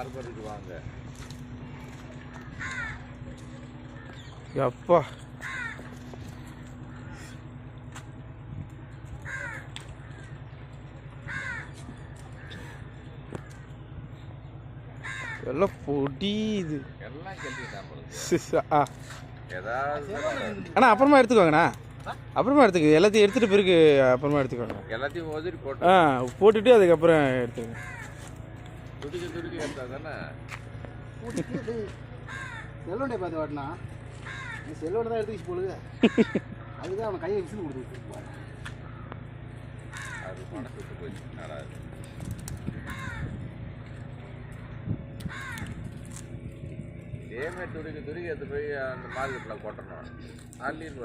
ஹார்பருக்கு வாங்க. அப்பா எல்லாம் பொடியுது அண்ணா அப்புறமா எடுத்துக்கோங்கண்ணா. அப்புறமா எடுத்துக்க எல்லாத்தையும் எடுத்துகிட்டு பிறகு அப்புறமா எடுத்துக்கோங்க. எல்லாத்தையும் ஆ போட்டு. போட்டுட்டு அதுக்கப்புறம் எடுத்துக்கோங்க. துடிக்க துடிக்க எடுத்தா தானே செல்லோண்டே பார்த்து வாட்டினா. நீ செல்லோட தான் எடுத்துக்கிச்சு போலுங்க அதுதான் அவன் கையை விசில் கொடுத்து அது மனசு விட்டு போச்சு நடாது இதேமாதிரி துடிக்க துடிக்க எடுத்து போய் அந்த மார்க்கெட்டில் கொட்டணும். அள்ளின்னு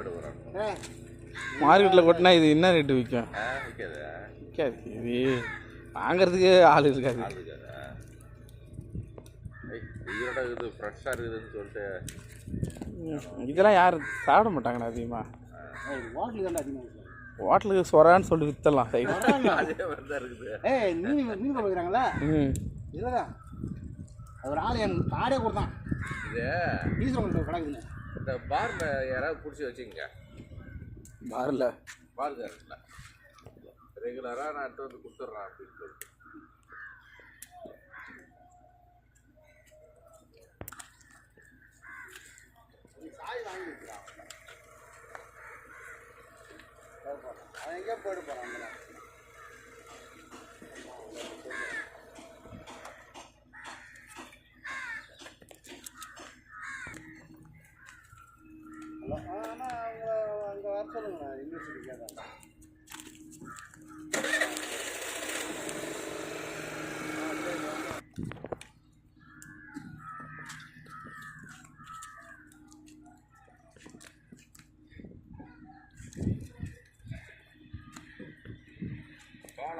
மார்க்கெட்டில் கொட்டினா இது என்ன ரேட்டு விற்கும் விற்காது விற்காது இது வாங்குறதுக்கு ஆள் இருக்காது. ஆள் இருக்காதா. ஏய், உயிரோட இருக்குது ஃப்ரெஷ்ஷாக இருக்குதுன்னு சொல்லிட்டு. இதெல்லாம் யாரும் சாப்பிட மாட்டாங்கண்ணா அதிகமாக ஹோட்டலுக்கு தான் அதிகமாக ஹோட்டலுக்கு சொரான்னு சொல்லி வித்தரலாம் சைடு. அதே மாதிரி தான் இருக்குது. ஏய் மீன் மீன் ம். தான் அது ஒரு ஆள் எனக்கு காடே கொடுத்தான். இது டீசல் உங்களுக்கு கிடக்குதுன்னு இந்த பாரில் யாராவது பிடிச்சி வச்சுக்கங்க. பாரில் பார்க்காருங்களா ரெகுலராக நான் எடுத்து வந்து கொடுத்துட்றேன் அப்படின்னு சொல்லிட்டு. ஆனால் அவங்க அங்கே வர சொல்லுங்கண்ணா யூனிவர்சிட்டி கேட்டாங்க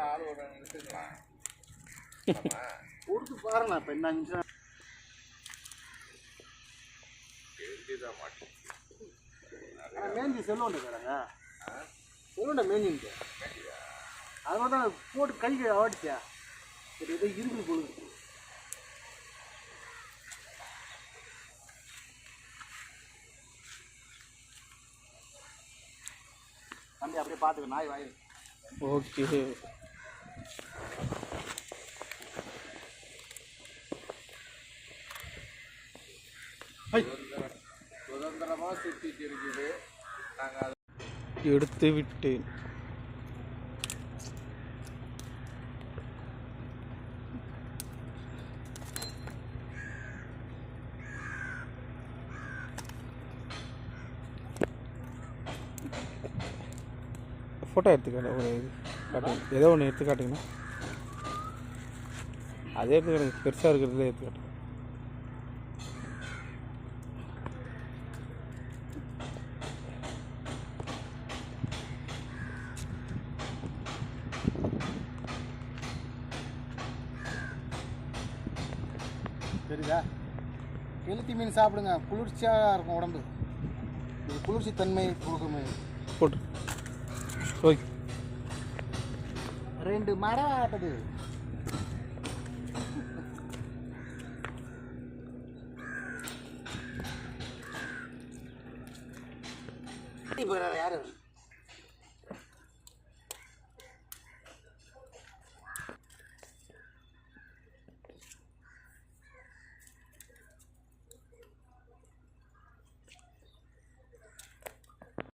ஆள் ஒரு கொடுத்து பாருண்ணா இப்போ மாட்டேன். ஆனால் மேந்தி செல்லுண்ட கேடாங்க செல்லுண்ட மேஞ்சின்ட்டு அதனால தான் போட்டு கை ஆடிச்சா சரி ஏதோ இருக்குது பொழுது தம்பி அப்படியே பார்த்துக்க நாய் வாய் ஓகே. சுதந்திரமாக சுற்றிட்டு இருக்குது நாங்கள் அதை எடுத்து விட்டேன். ஃபோட்டோ எடுத்துக்காட்டு ஒரு இது காட்டுங்க. ஏதோ ஒன்று எடுத்து காட்டுங்கண்ணா. அதே எடுத்துக்காட்டுங்க பெருசாக இருக்கிறதுல எடுத்துக்காட்டேன் சரிதா கெளுத்தி மீன் சாப்பிடுங்க. குளிர்ச்சியாக இருக்கும் உடம்பு. இது குளிர்ச்சி தன்மை கொடுக்குமே. போட்டு. ஓகே ரெண்டு மரம் ஆட்டுது. இப்போ யாரு?